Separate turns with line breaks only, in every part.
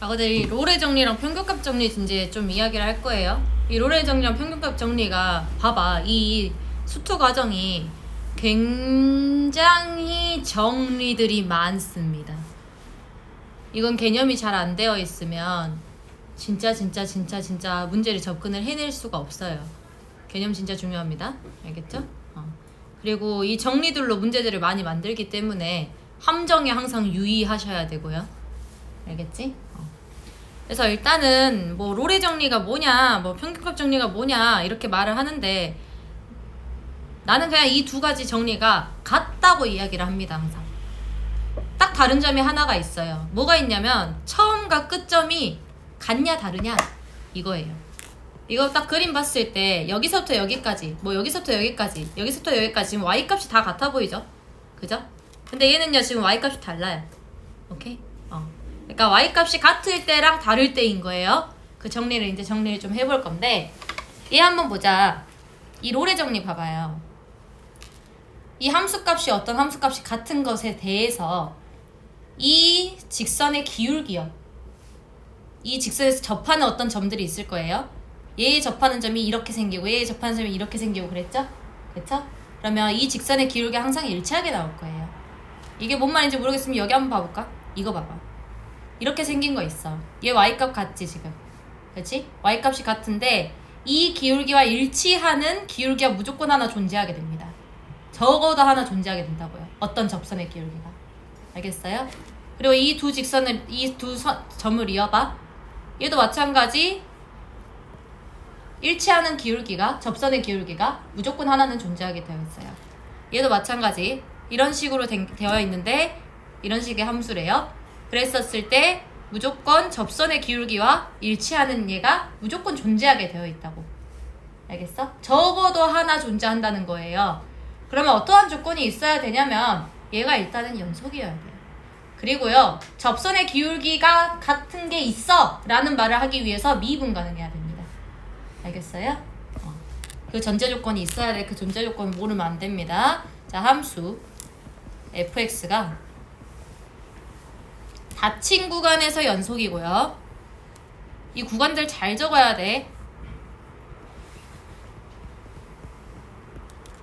아 근데 이 롤의 정리랑 평균값 정리 이제 좀 이야기를 할 거예요. 이 롤의 정리랑 평균값 정리가 봐봐 이 수투 과정이 굉장히 정리들이 많습니다. 이건 개념이 잘 안 되어 있으면 진짜 진짜 진짜 진짜 문제를 접근을 해낼 수가 없어요. 개념 진짜 중요합니다. 알겠죠? 어. 그리고 이 정리들로 문제들을 많이 만들기 때문에 함정에 항상 유의하셔야 되고요. 알겠지? 어. 그래서 일단은 뭐 롤의 정리가 뭐냐, 뭐 평균값 정리가 뭐냐 이렇게 말을 하는데 나는 그냥 이 두 가지 정리가 같다고 이야기를 합니다 항상. 딱 다른 점이 하나가 있어요. 뭐가 있냐면 처음과 끝점이 같냐 다르냐 이거예요. 이거 딱 그림 봤을 때 여기서부터 여기까지 뭐 여기서부터 여기까지 여기서부터 여기까지 지금 y 값이 다 같아 보이죠? 그죠? 근데 얘는요 지금 y 값이 달라요. 오케이? 어. 그러니까 y 값이 같을 때랑 다를 때인 거예요. 그 정리를 이제 정리를 좀 해볼 건데 얘 한번 보자. 이 롤의 정리 봐봐요. 이 함수값이 어떤 함수값이 같은 것에 대해서 이 직선의 기울기요. 이 직선에서 접하는 어떤 점들이 있을 거예요. 얘에 접하는 점이 이렇게 생기고 얘에 접하는 점이 이렇게 생기고 그랬죠? 그쵸? 그러면 이 직선의 기울기가 항상 일치하게 나올 거예요. 이게 뭔 말인지 모르겠으면 여기 한번 봐볼까? 이거 봐봐. 이렇게 생긴 거 있어. 얘 y값 같지 지금. 그렇지? y값이 같은데 이 기울기와 일치하는 기울기가 무조건 하나 존재하게 됩니다. 적어도 하나 존재하게 된다고요. 어떤 접선의 기울기가. 알겠어요? 그리고 이 두 직선을 이 두 점을 이어봐. 얘도 마찬가지 일치하는 기울기가 접선의 기울기가 무조건 하나는 존재하게 되어 있어요. 얘도 마찬가지 이런 식으로 된- 되어 있는데 이런 식의 함수래요. 그랬었을 때 무조건 접선의 기울기와 일치하는 얘가 무조건 존재하게 되어 있다고. 알겠어? 적어도 하나 존재한다는 거예요. 그러면 어떠한 조건이 있어야 되냐면 얘가 일단은 연속이어야 돼요. 그리고요 접선의 기울기가 같은 게 있어 라는 말을 하기 위해서 미분 가능해야 됩니다. 알겠어요? 어. 그 전제 조건이 있어야 돼. 그 전제 조건 모르면 안 됩니다. 자 함수 fx가 닫힌 구간에서 연속이고요. 이 구간들 잘 적어야 돼.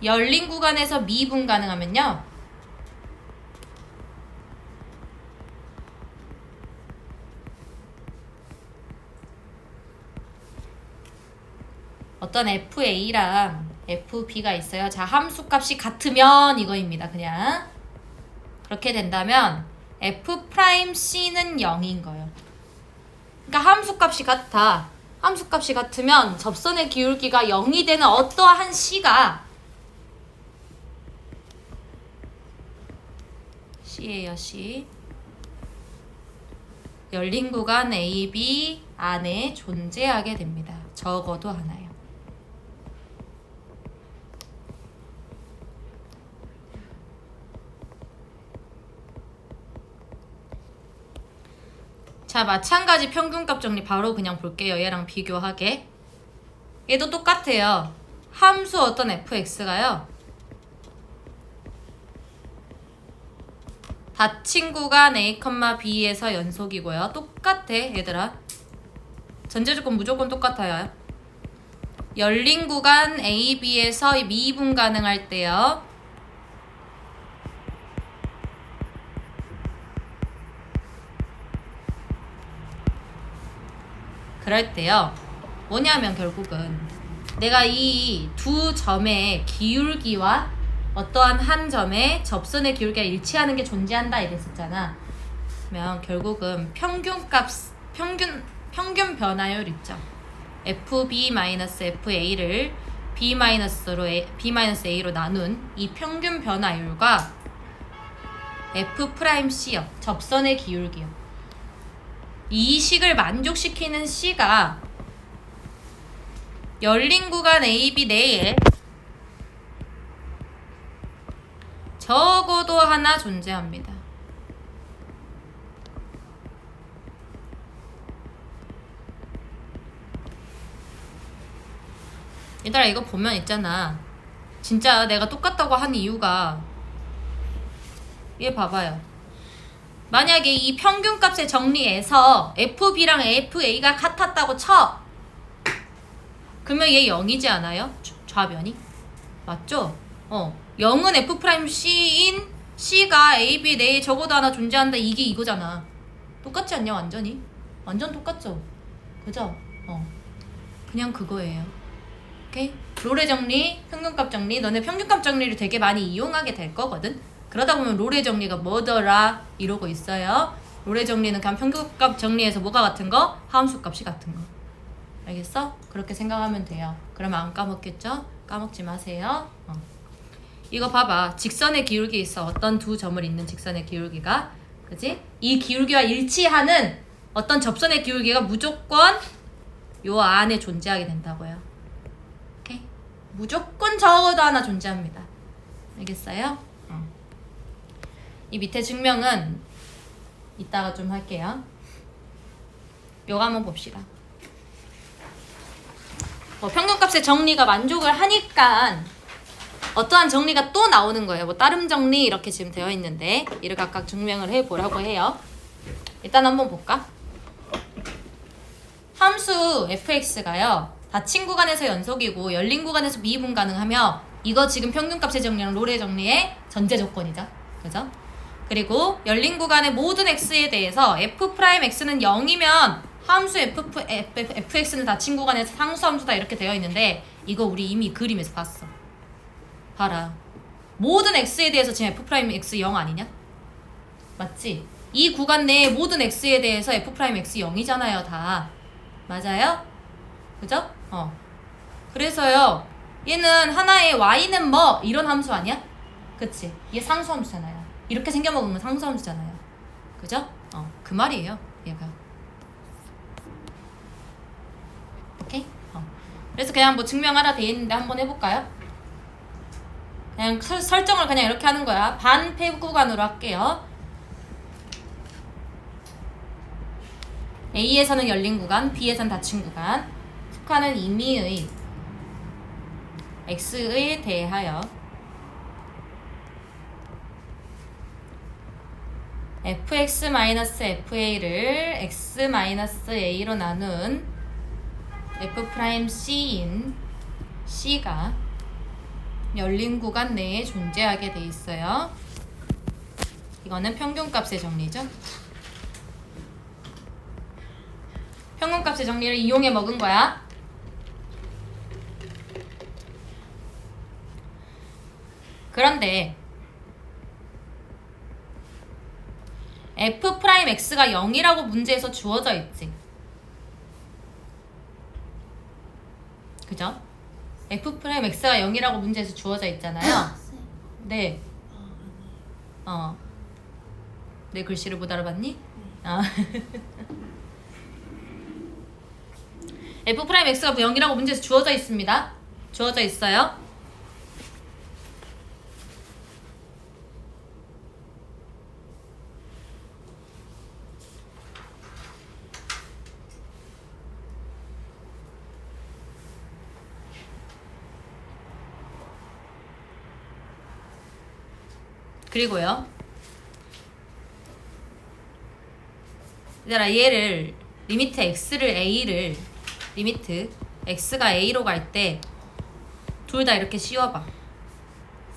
열린 구간에서 미분 가능하면요. 어떤 FA랑 FB가 있어요. 자, 함수 값이 같으면 이거입니다. 그냥. 그렇게 된다면 F'C는 0인 거예요. 그러니까 함수 값이 같아. 함수 값이 같으면 접선의 기울기가 0이 되는 어떠한 C가 C예요, C. 열린 구간 AB 안에 존재하게 됩니다. 적어도 하나요. 자, 마찬가지 평균값 정리 바로 그냥 볼게요. 얘랑 비교하게. 얘도 똑같아요. 함수 어떤 fx가요? 닫힌 구간 a, b에서 연속이고요. 똑같아, 얘들아. 전제 조건 무조건 똑같아요. 열린 구간 a, b에서 미분 가능할 때요. 그럴 때요. 뭐냐면 결국은 내가 이 두 점의 기울기와 어떠한 한 점의 접선의 기울기가 일치하는 게 존재한다 이랬었잖아. 그러면 결국은 평균값 평균 평균 변화율 있죠. fb-fa를 b-로 b-a로 나눈 이 평균 변화율과 f'c요. 접선의 기울기요. 이 식을 만족시키는 C가 열린 구간 AB 내에 적어도 하나 존재합니다. 얘들아 이거 보면 있잖아. 진짜 내가 똑같다고 한 이유가 얘 봐봐요. 만약에 이 평균값의 정리에서 FB랑 FA가 같았다고 쳐. 그러면 얘 0이지 않아요? 좌- 좌변이? 맞죠? 어. 0은 F 프라임 C인 C가 A, B 내에 적어도 하나 존재한다. 이게 이거잖아. 똑같지 않냐, 완전히? 완전 똑같죠? 그죠? 어. 그냥 그거예요. 오케이? 롤의 정리, 평균값 정리. 너네 평균값 정리를 되게 많이 이용하게 될 거거든. 그러다 보면 롤의 정리가 뭐더라 이러고 있어요. 롤의 정리는 그냥 평균값 정리해서 뭐가 같은 거? 함수 값이 같은 거. 알겠어? 그렇게 생각하면 돼요. 그러면 안 까먹겠죠? 까먹지 마세요. 어. 이거 봐봐. 직선의 기울기 있어. 어떤 두 점을 잇는 직선의 기울기가. 그지? 이 기울기와 일치하는 어떤 접선의 기울기가 무조건 요 안에 존재하게 된다고요. 오케이? 무조건 적어도 하나 존재합니다. 알겠어요? 어. 이 밑에 증명은 이따가 좀 할게요. 요거 한번 봅시다. 뭐 평균값의 정리가 만족을 하니까 어떠한 정리가 또 나오는 거예요. 뭐 따름 정리 이렇게 지금 되어 있는데 이를 각각 증명을 해 보라고 해요. 일단 한번 볼까? 함수 fx가요. 닫힌 구간에서 연속이고 열린 구간에서 미분 가능하며 이거 지금 평균값의 정리랑 롤의 정리의 전제 조건이죠. 그죠? 그리고 열린 구간의 모든 x에 대해서 f 프라임 x는 0이면 함수 f, f, fx는 닫힌 구간에서 상수 함수다 이렇게 되어 있는데 이거 우리 이미 그림에서 봤어. 봐라. 모든 x에 대해서 지금 f 프라임 x 0 아니냐? 맞지? 이 구간 내의 모든 x에 대해서 f 프라임 x 0이잖아요, 다. 맞아요? 그죠? 어. 그래서요. 얘는 하나의 y는 뭐 이런 함수 아니야? 그치? 얘 상수 함수잖아요. 이렇게 생겨 먹으면 상수 함수잖아요. 그죠? 어. 그 말이에요. 얘가. 오케이? 어. 그래서 그냥 뭐 증명하라 돼 있는데 한번 해볼까요? 그냥 설, 설정을 그냥 이렇게 하는 거야. 반폐 구간으로 할게요. A에서는 열린 구간, B에서는 닫힌 구간. 특화는 임의의 X에 대하여 fx-fa를 x-a로 나눈 f'c인 c가 열린 구간 내에 존재하게 돼 있어요. 이거는 평균값의 정리죠. 평균값의 정리를 이용해 먹은 거야. 그런데 f 프라임 x가 0이라고 문제에서 주어져 있지. 그죠? f 프라임 x가 0이라고 문제에서 주어져 있잖아요. 네. 어. 내 글씨를 못 알아봤니? 아. f 프라임 x가 0이라고 문제에서 주어져 있습니다. 주어져 있어요. 그리고요. 얘들아 얘를 리미트 x를 a를 리미트 x가 a로 갈 때 둘 다 이렇게 씌워봐.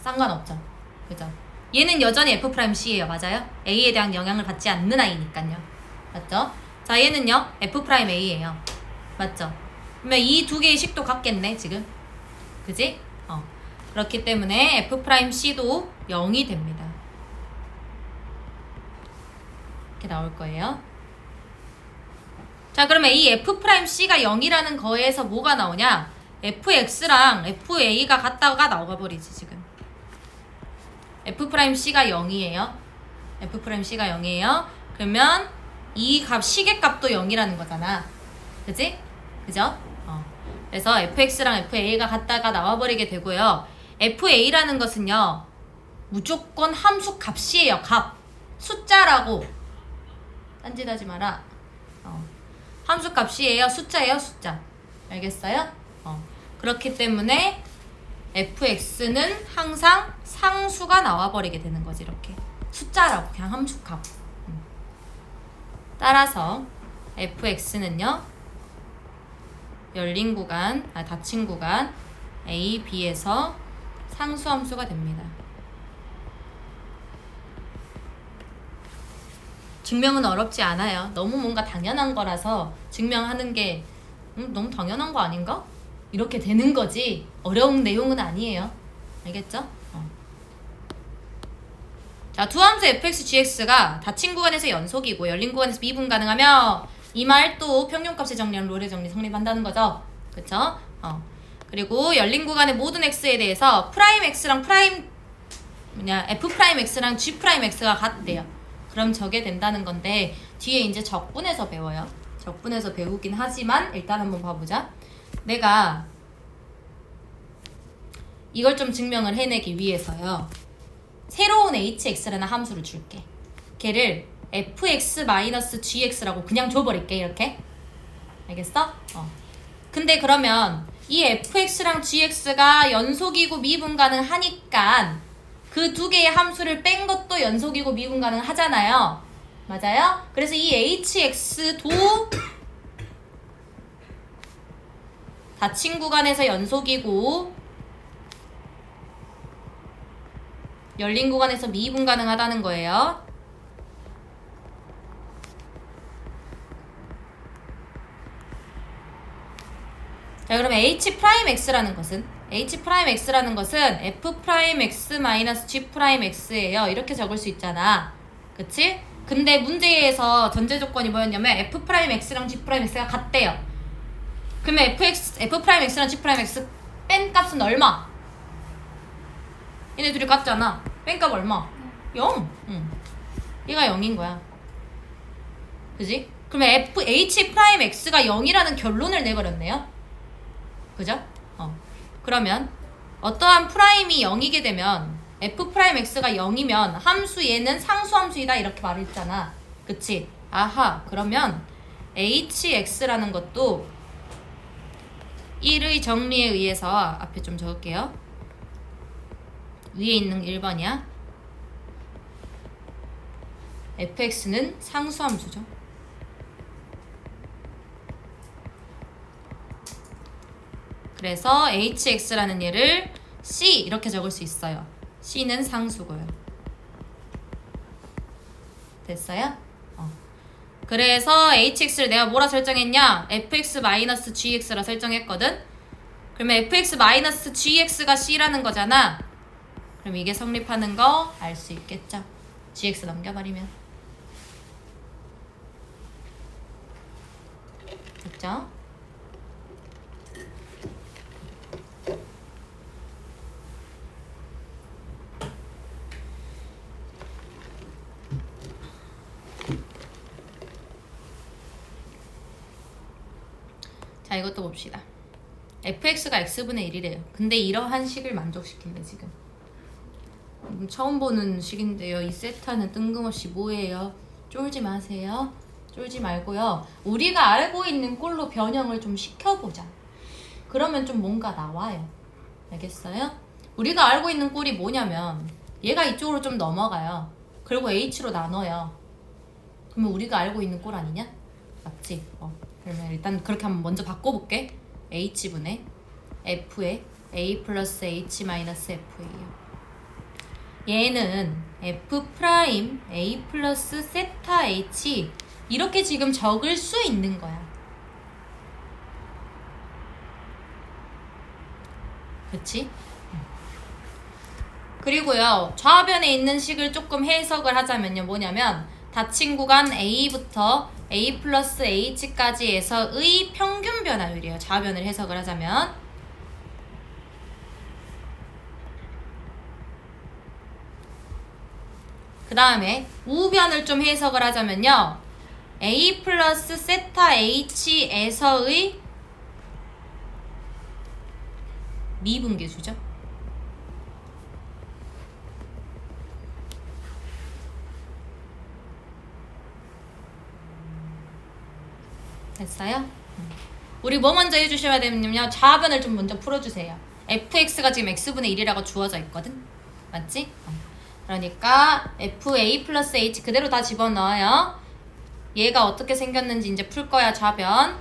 상관없죠. 그죠? 얘는 여전히 f 프라임 c예요. 맞아요? a에 대한 영향을 받지 않는 아이니까요. 맞죠? 자 얘는요 f 프라임 a예요. 맞죠? 그러면 이 두 개의 식도 같겠네 지금. 그지? 어. 그렇기 때문에 f 프라임 c도 0이 됩니다. 이렇게 나올 거예요. 자, 그러면 이 f 프라임 c가 0이라는 거에서 뭐가 나오냐? fx랑 fa가 같다가 나와 버리지 지금. f 프라임 c가 0이에요. f 프라임 c가 0이에요. 그러면 이 값 시계값도 0이라는 거잖아. 그지? 그죠? 어. 그래서 fx랑 fa가 같다가 나와 버리게 되고요. fa라는 것은요. 무조건 함수 값이에요. 값. 숫자라고. 딴짓하지 마라. 어. 함수 값이에요. 숫자예요. 숫자. 알겠어요? 어. 그렇기 때문에 fx는 항상 상수가 나와버리게 되는 거지. 이렇게. 숫자라고. 그냥 함수 값. 음. 따라서 fx는요. 열린 구간, 아 닫힌 구간 a, b에서 상수함수가 됩니다. 증명은 어렵지 않아요. 너무 뭔가 당연한 거라서 증명하는 게 음, 너무 당연한 거 아닌가? 이렇게 되는 거지 어려운 내용은 아니에요. 알겠죠? 어. 자, 두 함수 fx, gx가 닫힌 구간에서 연속이고 열린 구간에서 미분 가능하며 이 말도 평균값의 정리랑 롤의 정리 성립한다는 거죠. 그쵸? 어. 그리고 열린 구간의 모든 x에 대해서 프라임 x랑 프라임 뭐냐 f 프라임 x랑 g 프라임 x가 같대요. 그럼 저게 된다는 건데 뒤에 이제 적분해서 배워요. 적분해서 배우긴 하지만 일단 한번 봐보자. 내가 이걸 좀 증명을 해내기 위해서요. 새로운 hx라는 함수를 줄게. 걔를 fx-gx라고 그냥 줘버릴게 이렇게. 알겠어? 어. 근데 그러면 이 fx랑 gx가 연속이고 미분 가능하니까 그 두 개의 함수를 뺀 것도 연속이고 미분 가능하잖아요. 맞아요? 그래서 이 hx도 닫힌 구간에서 연속이고 열린 구간에서 미분 가능하다는 거예요. 자, 그러면 h 프라임 x라는 것은 h 프라임 x라는 것은 f 프라임 x 마이너스 g 프라임 x예요. 이렇게 적을 수 있잖아. 그치? 근데 문제에서 전제 조건이 뭐였냐면 f 프라임 x랑 g 프라임 x가 같대요. 그러면 fx f 프라임 x랑 g 프라임 x 뺀 값은 얼마? 얘네 둘이 같잖아. 뺀 값 얼마? 0. 응. 얘가 0인 거야. 그지? 그러면 f h 프라임 x가 0이라는 결론을 내버렸네요. 그죠? 어. 그러면 어떠한 프라임이 0이게 되면 f 프라임 x가 0이면 함수 얘는 상수함수이다 이렇게 말했잖아. 그치? 아하. 그러면 hx라는 것도 1의 정리에 의해서 앞에 좀 적을게요. 위에 있는 1번이야. fx는 상수함수죠. 그래서 hx라는 얘를 c 이렇게 적을 수 있어요. c는 상수고요. 됐어요? 어. 그래서 hx를 내가 뭐라 설정했냐? fx-gx라 설정했거든? 그러면 fx-gx가 c라는 거잖아. 그럼 이게 성립하는 거 알 수 있겠죠? gx 넘겨버리면. 됐죠? 이것도 봅시다. fx가 x분의 1이래요. 근데 이러한 식을 만족시킨대 지금. 음, 처음 보는 식인데요. 이 세타는 뜬금없이 뭐예요? 쫄지 마세요. 쫄지 말고요. 우리가 알고 있는 꼴로 변형을 좀 시켜보자. 그러면 좀 뭔가 나와요. 알겠어요? 우리가 알고 있는 꼴이 뭐냐면 얘가 이쪽으로 좀 넘어가요. 그리고 h로 나눠요. 그러면 우리가 알고 있는 꼴 아니냐? 맞지? 어. 그러면 일단 그렇게 한번 먼저 바꿔볼게. h분의 f에 a 플러스 h 마이너스 f예요. 얘는 f 프라임 a 플러스 세타 h 이렇게 지금 적을 수 있는 거야. 그치? 그리고요 좌변에 있는 식을 조금 해석을 하자면요 뭐냐면 닫힌 구간 A부터 A 플러스 H까지에서의 평균 변화율이에요. 좌변을 해석을 하자면 그 다음에 우변을 좀 해석을 하자면요. A 플러스 세타 H에서의 미분계수죠 됐어요? 우리 뭐 먼저 해주셔야 되냐면요. 좌변을 좀 먼저 풀어주세요. fx가 지금 x분의 1이라고 주어져 있거든. 맞지? 어. 그러니까 fa 플러스 h 그대로 다 집어넣어요. 얘가 어떻게 생겼는지 이제 풀 거야 좌변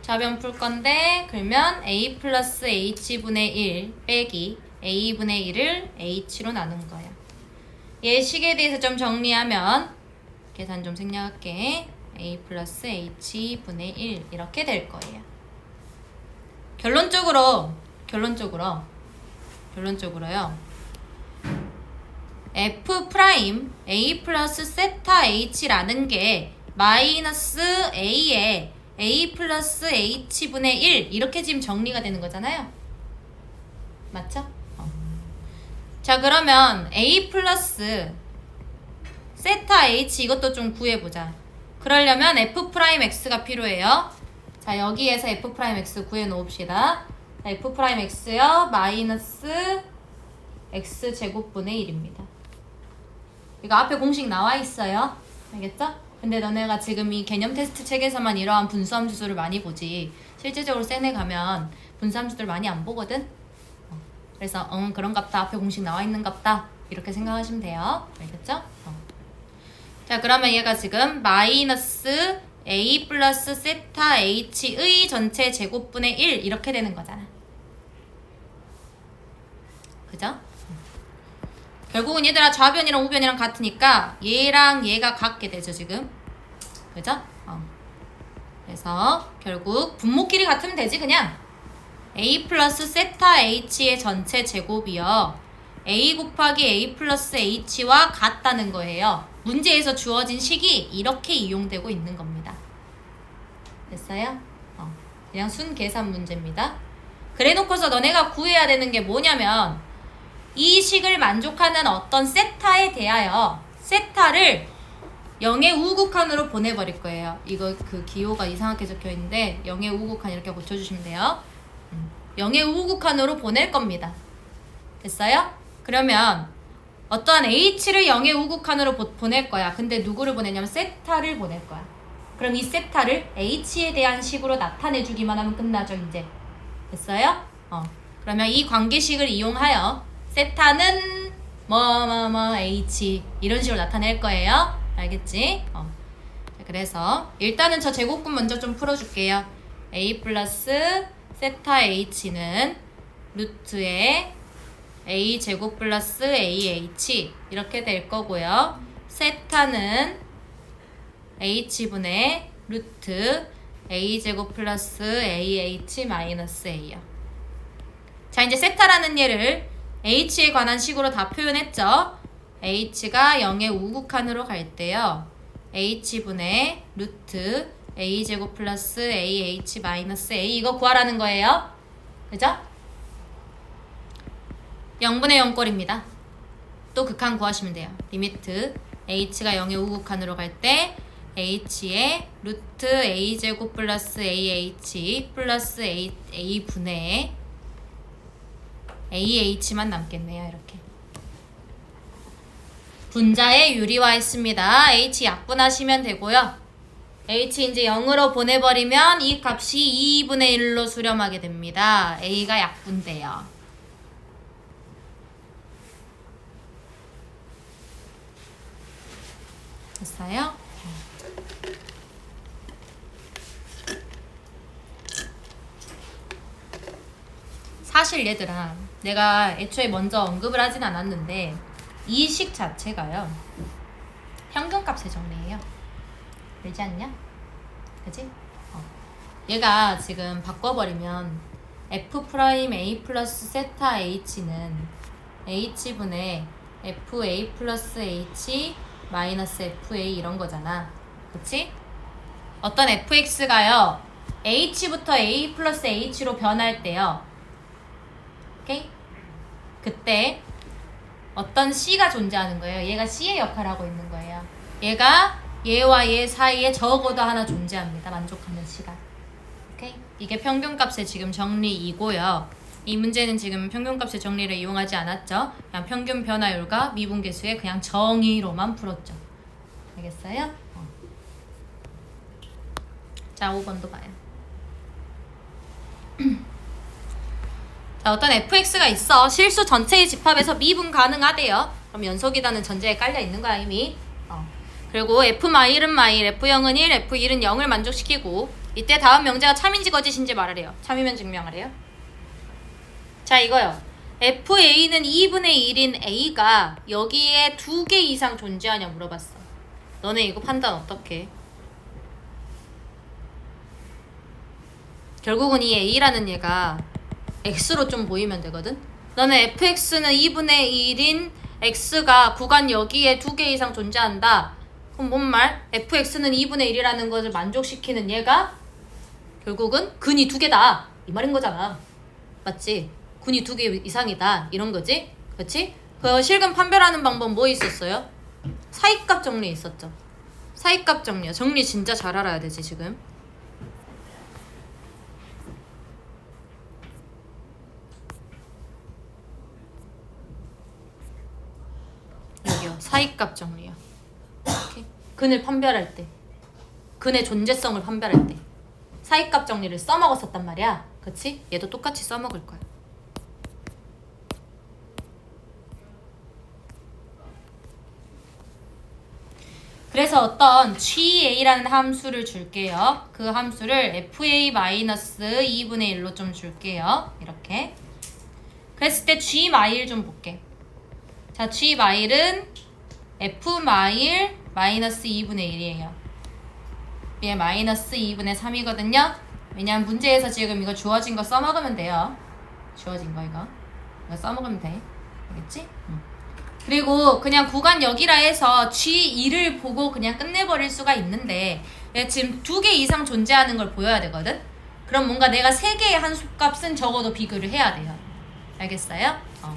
좌변 풀 건데 그러면 a 플러스 h분의 1 빼기 a분의 1을 h로 나눈 거야 얘 식에 대해서 좀 정리하면 계산 좀 생략할게 a 플러스 h분의 1 이렇게 될 거예요 결론적으로 결론적으로 결론적으로요 f 프라임 a 플러스 세타 h라는 게 마이너스 a에 a 플러스 h분의 1 이렇게 지금 정리가 되는 거잖아요. 맞죠? 어. 자 그러면 a 플러스 세타 h 이것도 좀 구해보자. 그러려면 f 프라임 x가 필요해요. 자 여기에서 f 프라임 x 구해 놓읍시다. 자, f 프라임 x요 마이너스 x 제곱분의 1입니다. 이거 앞에 공식 나와 있어요. 알겠죠? 근데 너네가 지금 이 개념 테스트 책에서만 이러한 분수함수를 많이 보지 실제적으로 센에 가면 분수함수들 많이 안 보거든. 어, 그래서 응 그런갑다 앞에 공식 나와 있는갑다 이렇게 생각하시면 돼요. 알겠죠? 어. 자 그러면 얘가 지금 마이너스 a 플러스 세타 h의 전체 제곱분의 1 이렇게 되는 거잖아. 그죠? 결국은 얘들아 좌변이랑 우변이랑 같으니까 얘랑 얘가 같게 되죠 지금 그죠? 어. 그래서 결국 분모끼리 같으면 되지 그냥 a 플러스 세타 h의 전체 제곱이요 a 곱하기 a 플러스 h와 같다는 거예요 문제에서 주어진 식이 이렇게 이용되고 있는 겁니다 됐어요? 어. 그냥 순 계산 문제입니다 그래 놓고서 너네가 구해야 되는 게 뭐냐면 이 식을 만족하는 어떤 세타에 대하여 세타를 0의 우극한으로 보내버릴 거예요. 이거 그 기호가 이상하게 적혀 있는데 0의 우극한 이렇게 고쳐주시면 돼요. 음, 0의 우극한으로 보낼 겁니다. 됐어요? 그러면 어떠한 h를 0의 우극한으로 보, 보낼 거야. 근데 누구를 보내냐면 세타를 보낼 거야. 그럼 이 세타를 h에 대한 식으로 나타내주기만 하면 끝나죠, 이제. 됐어요? 어. 그러면 이 관계식을 이용하여 세타는 뭐뭐뭐 h 이런 식으로 나타낼 거예요. 알겠지? 어. 자, 그래서 일단은 저 제곱근 먼저 좀 풀어줄게요. a 플러스 세타 h는 루트의 a 제곱 플러스 ah 이렇게 될 거고요. 세타는 h분의 루트 a 제곱 플러스 ah 마이너스 a요. 자 이제 세타라는 예를 h에 관한 식으로 다 표현했죠. h가 0의 우극한으로 갈 때요. h분의 루트 a제곱 플러스 ah 마이너스 a 이거 구하라는 거예요. 그죠? 0분의 0꼴입니다. 또 극한 구하시면 돼요. 리미트 h가 0의 우극한으로 갈 때 h의 루트 a제곱 플러스 ah 플러스 a, a분의 AH만 남겠네요. 이렇게. 분자에 유리화했습니다. H 약분하시면 되고요. H 이제 0으로 보내버리면 이 값이 2분의 1로 수렴하게 됩니다. A가 약분돼요. 됐어요? 사실 얘들아 내가 애초에 먼저 언급을 하진 않았는데 이 식 자체가요 평균값의 정리예요 알지 않냐? 그지? 어. 얘가 지금 바꿔버리면 f 프라임 a 플러스 세타 h는 h분의 fa 플러스 h 마이너스 fa 이런 거잖아 그치? 어떤 fx가요 h부터 a 플러스 h로 변할 때요 오케이? 그때 어떤 C가 존재하는 거예요. 얘가 C의 역할을 하고 있는 거예요. 얘가 얘와 얘 사이에 적어도 하나 존재합니다. 만족하는 시간. 오케이? 이게 평균값의 지금 정리이고요. 이 문제는 지금 평균값의 정리를 이용하지 않았죠. 그냥 평균 변화율과 미분계수의 그냥 정의로만 풀었죠. 알겠어요? 어. 자, 5번도 봐요. 자, 어떤 fx가 있어. 실수 전체의 집합에서 미분 가능하대요. 그럼 연속이라는 전제에 깔려 있는 거야, 이미. 어. 그리고 F-1은 마일, F0은 1, F1은 0을 만족시키고 이때 다음 명제가 참인지 거짓인지 말하래요. 참이면 증명하래요. 자 이거요. FA는 2분의 1인 A가 여기에 두 개 이상 존재하냐 물어봤어. 너네 이거 판단 어떻게? 결국은 이 A라는 얘가 X로 좀 보이면 되거든? 너는 fx는 2분의 1인 x가 구간 여기에 두 개 이상 존재한다. 그럼 뭔 말? fx는 2분의 1이라는 것을 만족시키는 얘가 결국은 근이 두 개다. 이 말인 거잖아. 맞지? 근이 두 개 이상이다. 이런 거지? 그렇지? 그 실근 판별하는 방법 뭐 있었어요? 사이값 정리 있었죠. 사이값 정리야. 정리 진짜 잘 알아야 되지 지금. 사이값. 이렇게. 근을 판별할 때. 근의 존재성을 판별할 때. 사이값 정리를 써먹었었단 말이야. 그치? 얘도 똑같이 써먹을 거야. 그래서 어떤 GA라는 함수를 줄게요. 그 함수를 FA-2분의 1로 좀 줄게요. 이렇게. 그랬을 때 G 마일 좀 볼게. 자, G 마일은 F 마일 마이너스 2분의 1이에요. 얘 마이너스 2분의 3이거든요. 왜냐면 문제에서 지금 이거 주어진 거 써먹으면 돼요. 주어진 거 이거. 이거 써먹으면 돼. 알겠지? 응. 그리고 그냥 구간 여기라 해서 G2를 보고 그냥 끝내버릴 수가 있는데 얘 지금 두 개 이상 존재하는 걸 보여야 되거든? 그럼 뭔가 내가 세 개의 한수값은 적어도 비교를 해야 돼요. 알겠어요? 어.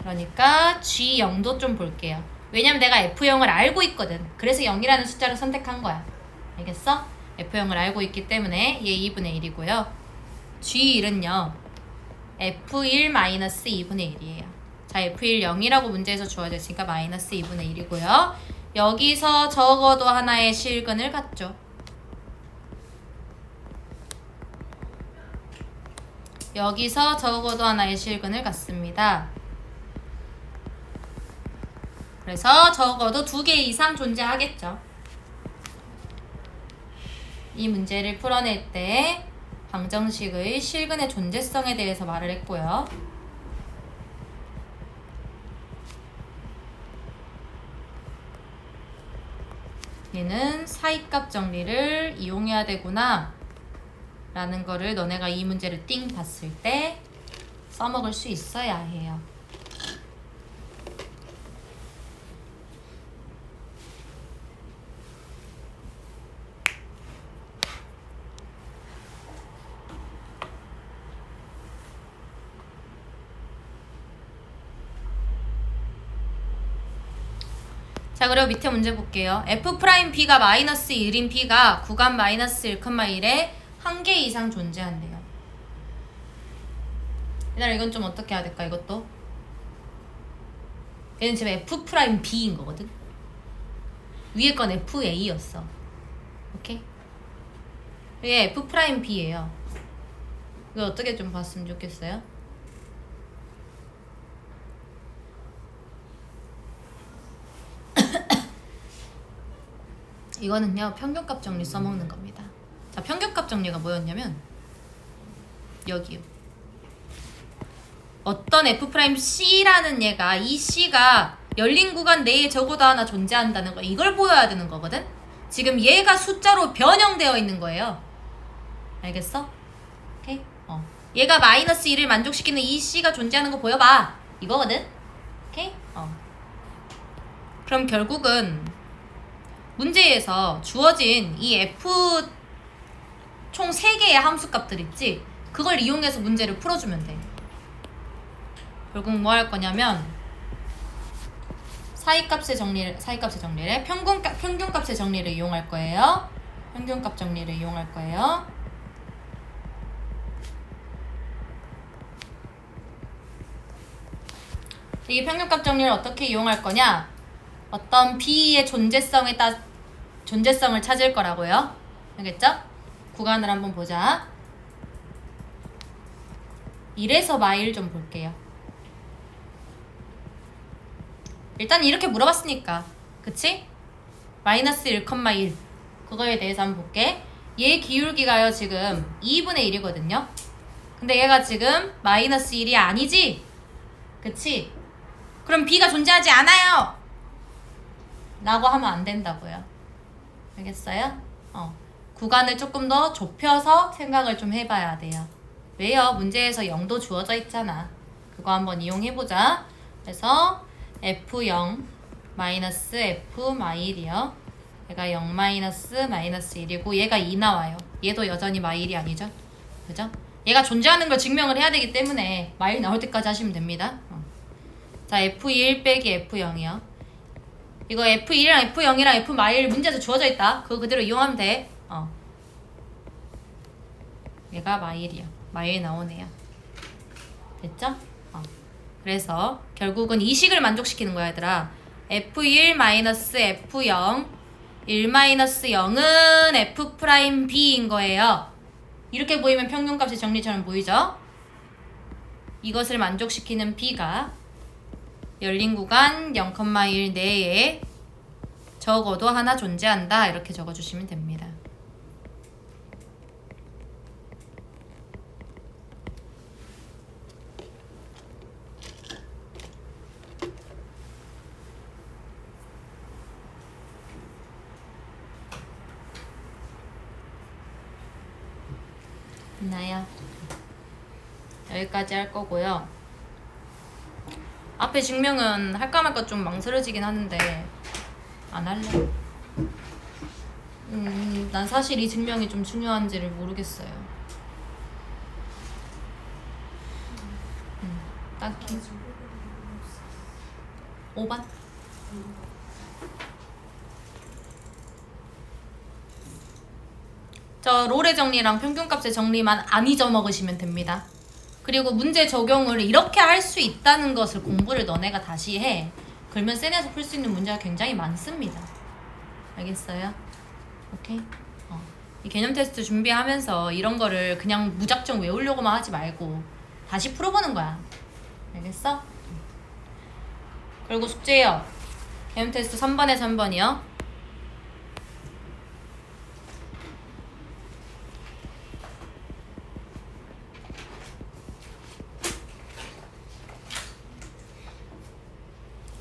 그러니까 G0도 좀 볼게요. 왜냐면 내가 F0을 알고 있거든. 그래서 0이라는 숫자를 선택한 거야. 알겠어? F0을 알고 있기 때문에 얘 2분의 1이고요. G1은요. F1-2분의 1이에요. 자, F1 0이라고 문제에서 주어져 있으니까 마이너스 2분의 1이고요. 여기서 적어도 하나의 실근을 갖죠. 여기서 적어도 하나의 실근을 갖습니다. 그래서 적어도 두 개 이상 존재하겠죠. 이 문제를 풀어낼 때 방정식의 실근의 존재성에 대해서 말을 했고요. 얘는 사이값 정리를 이용해야 되구나 라는 거를 너네가 이 문제를 띵 봤을 때 써먹을 수 있어야 해요. 자 그리고 밑에 문제 볼게요. f 프라임 b가 마이너스 1인 b가 구간 마이너스 1,1에 한 개 이상 존재한대요. 얘들아 이건 좀 어떻게 해야 될까 이것도? 얘는 지금 f 프라임 b인 거거든. 위에 건 fa였어. 오케이? 얘 f 프라임 b예요. 이거 어떻게 좀 봤으면 좋겠어요? 이거는요 평균값 정리 써먹는 겁니다. 자 평균값 정리가 뭐였냐면 여기요. 어떤 f 프라임 c라는 얘가 이 c가 열린 구간 내에 적어도 하나 존재한다는 거 이걸 보여야 되는 거거든. 지금 얘가 숫자로 변형되어 있는 거예요. 알겠어? 오케이. 어. 얘가 마이너스 1을 만족시키는 이 c가 존재하는 거 보여봐. 이거거든. 오케이. 어. 그럼 결국은 문제에서 주어진 이 f 총 3개의 함수값들 있지? 그걸 이용해서 문제를 풀어주면 돼. 결국 뭐 할 거냐면 사이값의 정리를 사이값의 정리를 평균값 평균값의 정리를 이용할 거예요. 평균값 정리를 이용할 거예요. 이게 평균값 정리를 어떻게 이용할 거냐? 어떤 B의 존재성에 따 존재성을 찾을 거라고요. 알겠죠? 구간을 한번 보자. 1에서 마일 좀 볼게요. 일단 이렇게 물어봤으니까. 그치? 마이너스 1,1 그거에 대해서 한번 볼게 얘 기울기가요 지금 2분의 1이거든요 근데 얘가 지금 마이너스 1이 아니지? 그치? 그럼 b가 존재하지 않아요 라고 하면 안 된다고요 알겠어요? 어. 구간을 조금 더 좁혀서 생각을 좀 해봐야 돼요. 왜요? 문제에서 0도 주어져 있잖아. 그거 한번 이용해보자. 그래서 F0 마이너스 F 마일이요. 얘가 0 마이너스 마이너스 1이고 얘가 2 나와요. 얘도 여전히 마일이 아니죠? 그죠? 얘가 존재하는 걸 증명을 해야 되기 때문에 마일 나올 때까지 하시면 됩니다. 어. 자, F1 빼기 F0이요. 이거 F1이랑 F0이랑 F 마일 문제에서 주어져 있다. 그거 그대로 이용하면 돼. 어. 얘가 마일이야. 마일 나오네요. 됐죠? 어. 그래서 결국은 이 식을 만족시키는 거야, 얘들아. F1 마이너스 F0 1 마이너스 0은 F 프라임 B인 거예요. 이렇게 보이면 평균값의 정리처럼 보이죠? 이것을 만족시키는 B가 열린 구간 0,1 내에 적어도 하나 존재한다 이렇게 적어주시면 됩니다. 있나요? 여기까지 할 거고요. 앞에 증명은 할까 말까 좀 망설여지긴 하는데 안 할래. 음, 난 사실 이 증명이 좀 중요한지를 모르겠어요. 음, 딱히 5번? 저 롤의 정리랑 평균값의 정리만 안 잊어먹으시면 됩니다. 그리고 문제 적용을 이렇게 할 수 있다는 것을 공부를 너네가 다시 해. 그러면 센에서 풀 수 있는 문제가 굉장히 많습니다. 알겠어요? 오케이? 어. 이 개념 테스트 준비하면서 이런 거를 그냥 무작정 외우려고만 하지 말고 다시 풀어보는 거야. 알겠어? 그리고 숙제요. 개념 테스트 3번에 3번이요.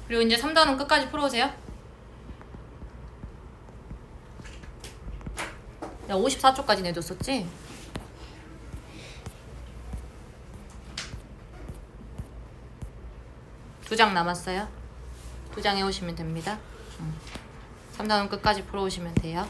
그리고 이제 3단원 끝까지 풀어오세요. 내가 54초까지 내줬었지? 두 장 남았어요. 두 장 해오시면 됩니다. 3단원 끝까지 풀어오시면 돼요.